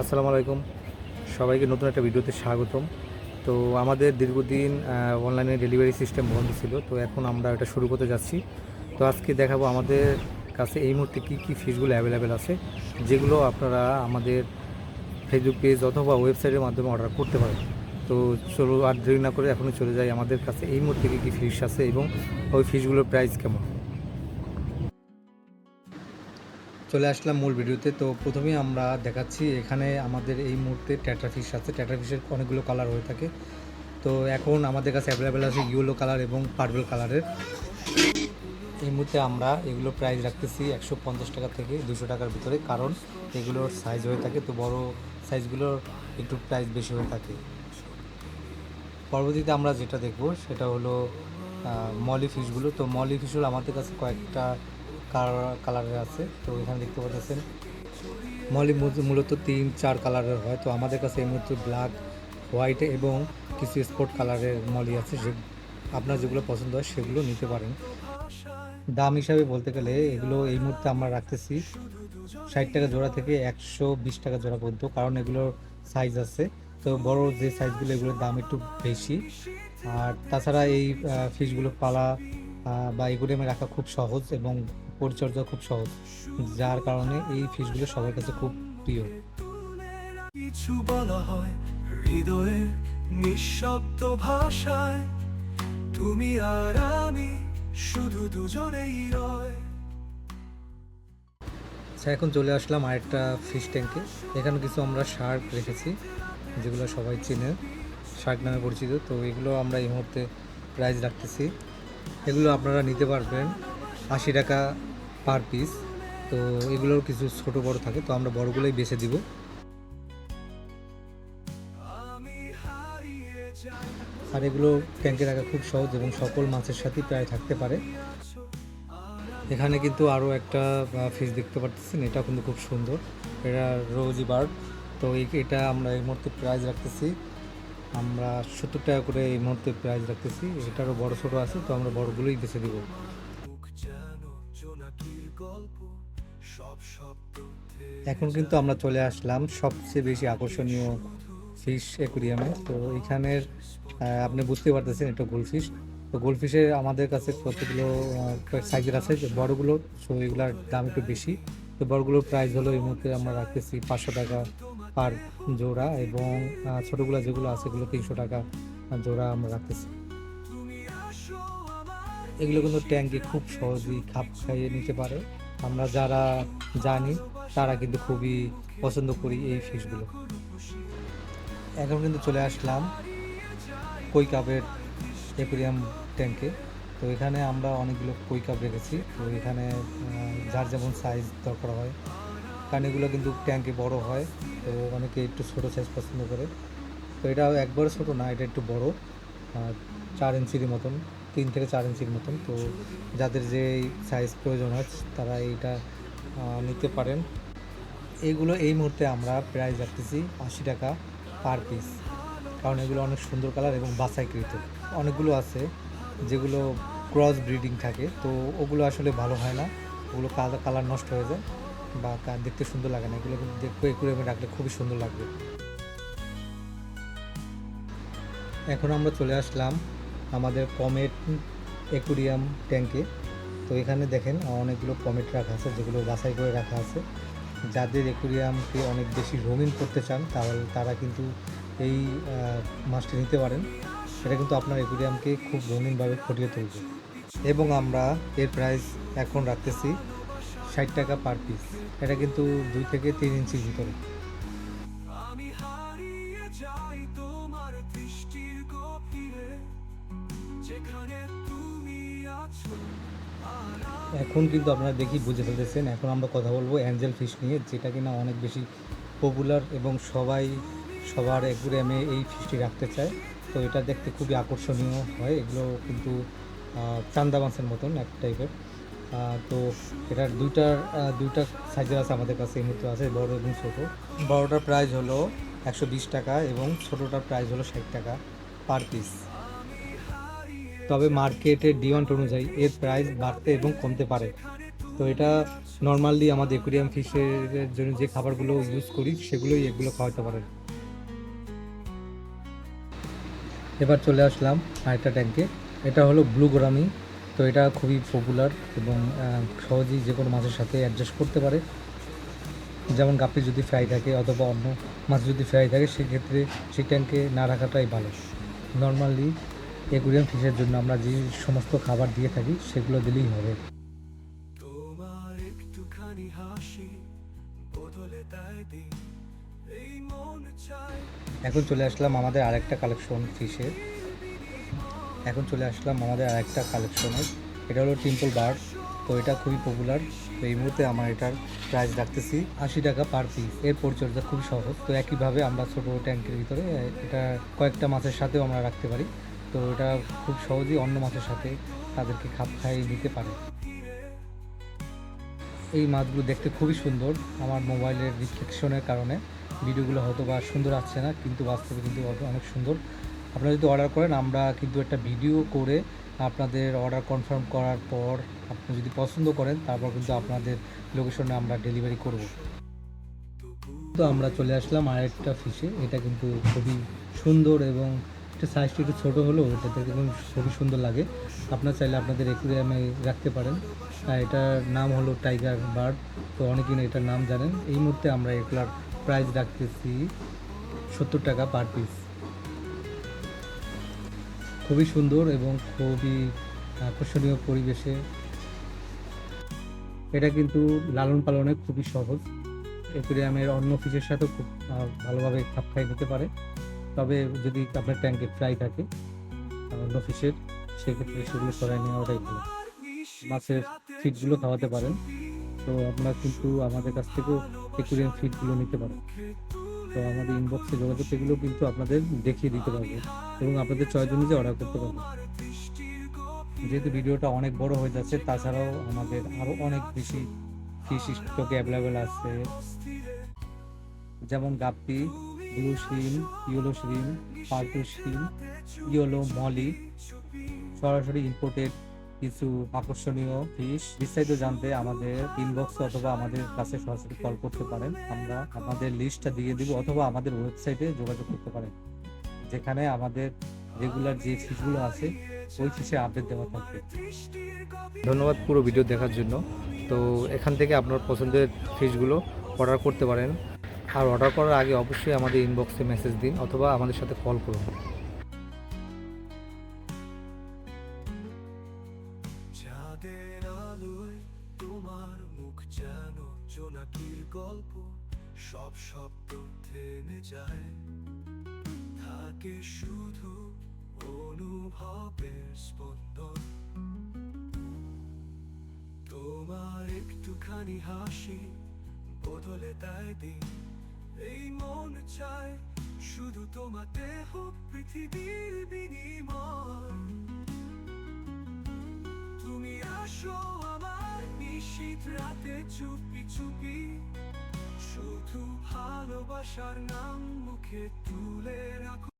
আসসালামু আলাইকুম। সবাইকে নতুন একটা ভিডিওতে স্বাগতম। তো আমাদের দীর্ঘদিন অনলাইনে ডেলিভারি সিস্টেম বন্ধ ছিল, তো এখন আমরা এটা শুরু করতে যাচ্ছি। তো আজকে দেখাবো আমাদের কাছে এই মুহূর্তে কী কী ফিশগুলো অ্যাভেলেবেল আছে, যেগুলো আপনারা আমাদের ফেসবুক পেজ অথবা ওয়েবসাইটের মাধ্যমে অর্ডার করতে পারেন। তো চলো আর দেরি না করে এখনই চলে যাই। আমাদের কাছে এই মুহূর্তে কী কী ফিশ আছে এবং ওই ফিশগুলোর প্রাইস কেমন? চলে আসলাম মূল ভিডিওতে। তো প্রথমেই আমরা দেখাচ্ছি, এখানে আমাদের এই মুহূর্তে ট্যাট্রা ফিশ আছে। ট্যাট্রা ফিশের অনেকগুলো কালার হয়ে থাকে। তো এখন আমাদের কাছে অ্যাভেলেবেল আছে ইয়েলো কালার এবং পার্পল কালারের এই মুহূর্তে আমরা এগুলো প্রাইস রাখতেছি একশো পঞ্চাশ টাকা থেকে দুশো টাকার ভিতরে, কারণ এগুলোর সাইজ হয়ে থাকে। তো বড় সাইজগুলোর একটু প্রাইস বেশি হয়ে থাকে। পরবর্তীতে আমরা যেটা দেখব, সেটা হলো মলি ফিশগুলো তো মলি ফিশগুলো আমাদের কাছে কয়েকটা কালারের আছে? তো এখানে দেখতে পাচ্ছেন, মলি মূলত তিন, চার কালারের হয়। তো আমাদের কাছে এই মুহূর্তে ব্ল্যাক হোয়াইট এবং কিছু স্পট কালারের মলি আছে। যে আপনার যেগুলো পছন্দ হয় সেগুলো নিতে পারেন। দাম হিসাবে বলতে গেলে এগুলো এই মুহূর্তে আমরা রাখতেছি ষাট টাকা জোড়া থেকে একশো বিশ টাকা জোড়া পর্যন্ত, কারণ এগুলোর সাইজ আছে। তো বড় যে সাইজগুলো এগুলোর দাম একটু বেশি। আর তাছাড়া এই ফিশগুলো পালা বা এগুলো রাখা খুব সহজ এবং পরিচর্যা খুব সহজ যার কারণে এই ফিশগুলো সবার কাছে খুব প্রিয়। কিছু বলা হয় হৃদয়ের নিঃশব্দ ভাষায় তুমি আর আমি শুধু দুজনেই রয়। আচ্ছা এখন চলে আসলাম আরেকটা ফিশ ট্যাঙ্কে এখানে কিছু আমরা শার্ক রেখেছি যেগুলো সবাই চেনে। শার্ক নামে পরিচিত তো এগুলো আমরা এই মুহূর্তে প্রাইজ রাখতেছি। এগুলো আপনারা নিতে পারবেন। আশি টাকা পার পিস তো এগুলোর কিছু ছোট বড় থাকে, তো আমরা বড়গুলোই বেছে দিব। আর এগুলো ট্যাঙ্কে রাখা খুব সহজ এবং সকল মাছের সাথেই প্রায় থাকতে পারে। এখানে কিন্তু আরও একটা ফিশ দেখতে পাচ্ছেন এটা কিন্তু খুব সুন্দর। এটা রোজি বার্ড তো এটা আমরা এই মুহূর্তে প্রাইস রাখতেছি। আমরা সত্তর টাকা করে এই মুহূর্তে প্রাইস রাখতেছি। এটারও বড় ছোটো আছে, তো আমরা বড়গুলোই বেছে দিব। এখন কিন্তু আমরা চলে আসলাম সবচেয়ে বেশি আকর্ষণীয় ফিশ অ্যাকুরিয়ামে। তো এখানের আপনি বুঝতে পারতেছেন এটা গোলফিশ। তো গোলফিশের আমাদের কাছে কতগুলো সাইজের আছে? যে বড়গুলো সো এগুলোর দাম একটু বেশি। তো বড়গুলোর প্রাইস হলো এই মুহূর্তে আমরা রাখতেছি পাঁচশো টাকা পার জোড়া এবং ছোটোগুলো যেগুলো আছে এগুলো তিনশো টাকা জোড়া আমরা রাখতেছি। এগুলো কিন্তু ট্যাঙ্কে খুব সহজেই খাপ খাইয়ে নিতে পারে। আমরা যারা জানি, তারা কিন্তু খুবই পছন্দ করি এই ফিশগুলো এখন কিন্তু চলে আসলাম কই কাপের অ্যাকুরিয়াম ট্যাঙ্কে তো এখানে আমরা অনেকগুলো কই কাপ রেখেছি। তো এখানে যার যেমন সাইজ দরকার হয়। কারণ এগুলো কিন্তু ট্যাঙ্কে বড় হয়। তো অনেকে একটু ছোটো সাইজ পছন্দ করে। তো এটা একবারে ছোটো না, এটা একটু বড়। চার ইঞ্চির মতন। তিন থেকে চার ইঞ্চির মতন। তো যাদের যে সাইজ প্রয়োজন হয়, তারা এইটা নিতে পারেন। এইগুলো এই মুহূর্তে আমরা প্রাইস রাখতেছি আশি টাকা পার পিস কারণ এগুলো অনেক সুন্দর কালার এবং বাছাইকৃত। অনেকগুলো আছে যেগুলো ক্রস ব্রিডিং থাকে। তো ওগুলো আসলে ভালো হয় না। ওগুলো কালার নষ্ট হয়ে যায় বা দেখতে সুন্দর লাগে না। এগুলো দেখতে একুরিয়ামে রাখলে খুবই সুন্দর লাগবে। এখন আমরা চলে আসলাম আমাদের কমেট অ্যাকুরিয়াম ট্যাঙ্কে। তো এখানে দেখেন অনেকগুলো কমেট রাখা আছে, যেগুলো বাছাই করে রাখা আছে। যাদের অ্যাকুরিয়ামকে অনেক বেশি রঙিন করতে চান, তাহলে তারা কিন্তু এই মাছটি নিতে পারেন। সেটা কিন্তু আপনার অ্যাকুরিয়ামকে খুব রঙিনভাবে ফুটিয়ে তুলবে। এবং আমরা এর প্রাইস এখন রাখতেছি ষাট টাকা পার পিস এটা কিন্তু দুই থেকে তিন ইঞ্চির ভিতরে। আমি হারিয়ে যাই তোমার এখন কিন্তু আপনারা দেখি বুঝে ফেলতেছেন। এখন আমরা কথা বলব অ্যাঞ্জেল ফিশ নিয়ে যেটা কিনা অনেক বেশি পপুলার এবং সবাই সবার অ্যাকুরিয়ামে এই ফিশটি রাখতে চায়। তো এটা দেখতে খুবই আকর্ষণীয় হয়। এগুলো কিন্তু চান্দা মাছের মতন এক টাইপের তো এটার দুইটার আহ, দুইটা সাইজের আছে আমাদের কাছে এই মুহূর্তে আছে বড় এবং ছোটো। বড়টার প্রাইস হলো একশো বিশ টাকা এবং ছোটোটার প্রাইস হলো ষাট টাকা পার পিস তবে মার্কেটের ডিমান্ড অনুযায়ী এর প্রাইস বাড়তে এবং কমতে পারে। তো এটা নর্মালি আমাদের একুরিয়াম ফিশের জন্য যে খাবারগুলো ইউজ করি, সেগুলোই এগুলো খাওয়াতে পারে। এবার চলে আসলাম আরেকটা ট্যাঙ্কে এটা হলো ব্লু গোরামি তো এটা খুবই পপুলার এবং সহজেই যে কোনো মাছের সাথে অ্যাডজাস্ট করতে পারে। যেমন গাপ্পি যদি ফ্রাই থাকে অথবা অন্য মাছ যদি ফ্রাই থাকে, সেক্ষেত্রে সেই ট্যাঙ্কে না রাখাটাই ভালো। নর্মালি একুরিয়াম ফিশের জন্য আমরা যে সমস্ত খাবার দিয়ে থাকি সেগুলো দিলেই হবে। তোমার একটুখানি হাসি বদলে দিন। এখন চলে আসলাম আমাদের আরেকটা কালেকশন ফিশের এখন চলে আসলাম আমাদের আরেকটা কালেকশনের। এটা হলো টিম্পল বার্ড তো এটা খুবই পপুলার তো এই মুহূর্তে আমার এটার প্রাইস রাখতেছি আশি টাকা পার পিস এর পরিচর্যা খুবই সহজ। তো একইভাবে আমরা ছোটো ট্যাঙ্কের ভিতরে এটা কয়েকটা মাছের সাথেও আমরা রাখতে পারি। তো এটা খুব সহজেই অন্য মাছের সাথে তাদেরকে খাপ খাইয়ে দিতে পারে। এই মাছগুলো দেখতে খুবই সুন্দর আমার মোবাইলের রিফ্লেকশনের কারণে। ভিডিওগুলো হয়তো বা সুন্দর আসছে না, কিন্তু বাস্তবে কিন্তু অনেক সুন্দর। আপনারা যদি অর্ডার করেন, আমরা কিন্তু একটা ভিডিও করে আপনাদের অর্ডার কনফার্ম করার পর আপনি যদি পছন্দ করেন, তারপর কিন্তু আপনাদের লোকেশনে আমরা ডেলিভারি করব। তো আমরা চলে আসলাম আরেকটা ফিশে এটা কিন্তু খুবই সুন্দর এবং এটা সাইজটা একটু ছোটো হলেও এটা দেখতে কিন্তু খুবই সুন্দর লাগে। আপনার চাইলে আপনাদের একুরিয়ামে রাখতে পারেন। এটার নাম হলো টাইগার বার্ড তো অনেকেই এটার নাম জানেন। এই মুহূর্তে আমরা এগুলার প্রাইস রাখতেছি সত্তর টাকা পার পিস খুবই সুন্দর এবং খুবই আকর্ষণীয় পরিবেশে। এটা কিন্তু লালন পালনে খুবই সহজ। একুরিয়ামের অন্য ফিশের সাথেও খুব ভালোভাবে খাপ খাই নিতে পারে। তবে যদি আপনার ট্যাঙ্কে ফ্রাই থাকে অন্য ফিশের সেক্ষেত্রে সেগুলো সরাই নেওয়াটাই ভালো। মাছের ফিডগুলো খাওয়াতে পারেন। তো আপনারা কিন্তু আমাদের কাছ থেকেও একুরিয়াম ফিডগুলো নিতে পারেন। তো আমাদের ইনবক্সে যোগাযোগ সেগুলো কিন্তু আপনাদের দেখিয়ে দিতে পারব এবং আপনাদের চয়েস অনুযায়ী অর্ডার করতে পারব। যেহেতু ভিডিওটা অনেক বড় হয়ে যাচ্ছে, তাছাড়াও আমাদের আরও অনেক বেশি ফিশ স্টকে অ্যাভেলেবেল আছে। যেমন গাপ্পি ব্লু শিম ইয়েলো শিম পার্পল শিম ইয়েলো মলি সরাসরি ইম্পোর্টেড কিছু আকর্ষণীয় ফিশ বিস্তারিত জানতে আমাদের ইনবক্স অথবা আমাদের কাছে সরাসরি কল করতে পারেন। আমরা আমাদের লিস্টটা দিয়ে দিব অথবা আমাদের ওয়েবসাইটে যোগাযোগ করতে পারেন। যেখানে আমাদের রেগুলার যে ফিশগুলো আছে, ওই ফিশে আপডেট দেওয়া থাকবে। ধন্যবাদ পুরো ভিডিও দেখার জন্য। তো এখান থেকে আপনার পছন্দের ফিশগুলো অর্ডার করতে পারেন। আর অর্ডার করার আগে অবশ্যই আমাদের ইনবক্সে মেসেজ দিন অথবা আমাদের সাথে কল করুন। তোমার মুখ গল্প, সব শব্দ থেমে যায়। থাকে শুধু অনুভবের স্পন্দন। তোমার একটুখানি হাসি বদলে দেয় দিন। এই মন চায় শুধু তোমাতে হোক পৃথিবীর বিনিময়। তুমি আসো আমার নিশীত রাতে চুপি চুপি, শুধু ভালোবাসার নাম মুখে তুলে রাখো।